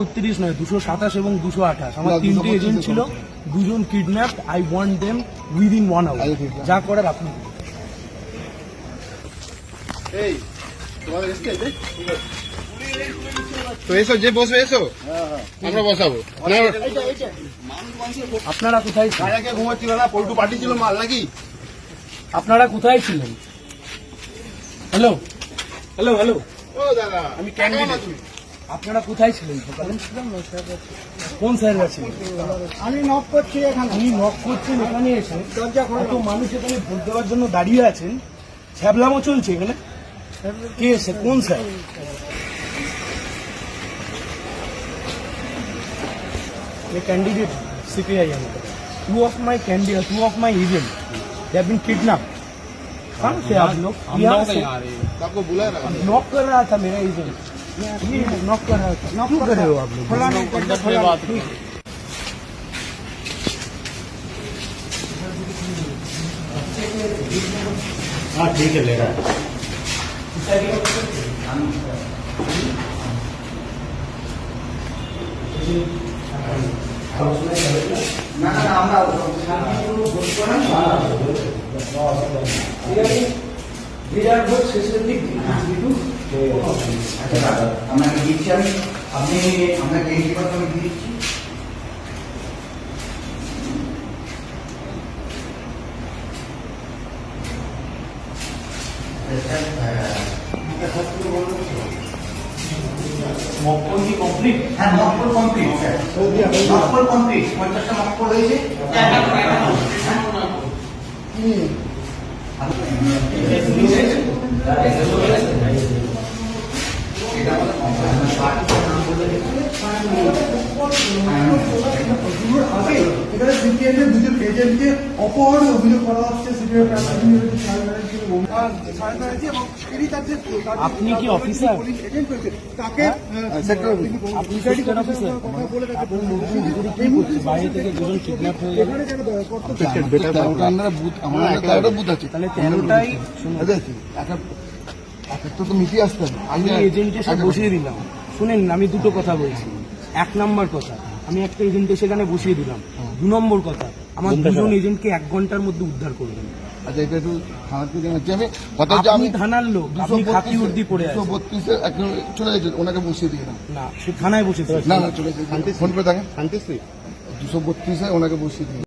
ছত্রিশ নয় দুশো সাতাশ এবং দুশো আঠাশ। আমার তিনটে এজেন্ট ছিল দুজন kidnap I want them within one hour. যা করার আপনি? তো এসো যে বসবে এসো। আমরা বসাবো। আপনারা কোথায় ছিলেন? সারাকে ঘুমাচ্ছিল না পল্টু পার্টি ছিল মাল নাকি? আপনারা কোথায় ছিলেন? হ্যালো হ্যালো হ্যালো ও দাদা। আমি ক্যান্ডিডেট। আপনারা কোথায় ছিলেন সকালে কোন স্যার আছেন আমি নক করছি এখানে আপনি নক করছেন এখানে এসে দরজা কত মানুষ এখানে ভোট দেওয়ার জন্য দাঁড়িয়ে আছেন ছ্যাবলামো চলছে এখানে কে এসে কোন স্যার ये candidate CPI M two of my candidate two of my agent they have been kidnap कहां से आप लोग यहाँ से आपको बुलाया ना नॉक कर रहा था मेरा एजेंट ये नॉक कर रहा था क्यों कर रहे हो आप लोग खोला नहीं दरजा खोला नहीं। हाँ ठीक है ले रहा है বিরাট ভোট শেষের দিক আপনাকে দিচ্ছি আমি। আপনি আপনাকে এই কথা আমি দিচ্ছি। মকল কি কমপ্লিট হ্যাঁ mock poll complete sir mock poll complete পঞ্চাশটা মকপল হয়েছে এখানে সিপিএম এর দুজন এজেন্টকে অপহরণ অভিযোগ করা হচ্ছে সিপিএম এবং এরই তার যে আপনি কি অফিসার তাকে আপনি সেক্টর অফিসার বাইরে থেকে দুজন কিডন্যাপ হয়ে গেল। তেরোটা বুথ আমার তেরোটা বুথ আছে। তাহলে তেরোটাই আচ্ছা, একটা একটা তো মিটিয়ে আসতে হবে। আমি এজেন্টের সাথে বসিয়ে দিলাম। শুনেন আমি দুটো কথা বলছি। এক নম্বর কথা আমি একটা এজেন্টে সেখানে বসিয়ে দিলাম। দু নম্বর কথা আমার দুজন এজেন্টকে এক ঘণ্টার মধ্যে উদ্ধার করবেন আচ্ছা এটা একটু থানাতে জানাচ্ছি। আমি কথা হচ্ছে আমি থানার লোক আপনি খাকি উর্দি পড়ে দুশো আছেন। বত্রিশে এখন চলে ওনাকে বসিয়ে দিয়ে। না সে থানায় বসেছে। না না চলে গেছে। ফোন করে দেখেন। দুশো বত্রিশে ওনাকে বসিয়ে দিয়ে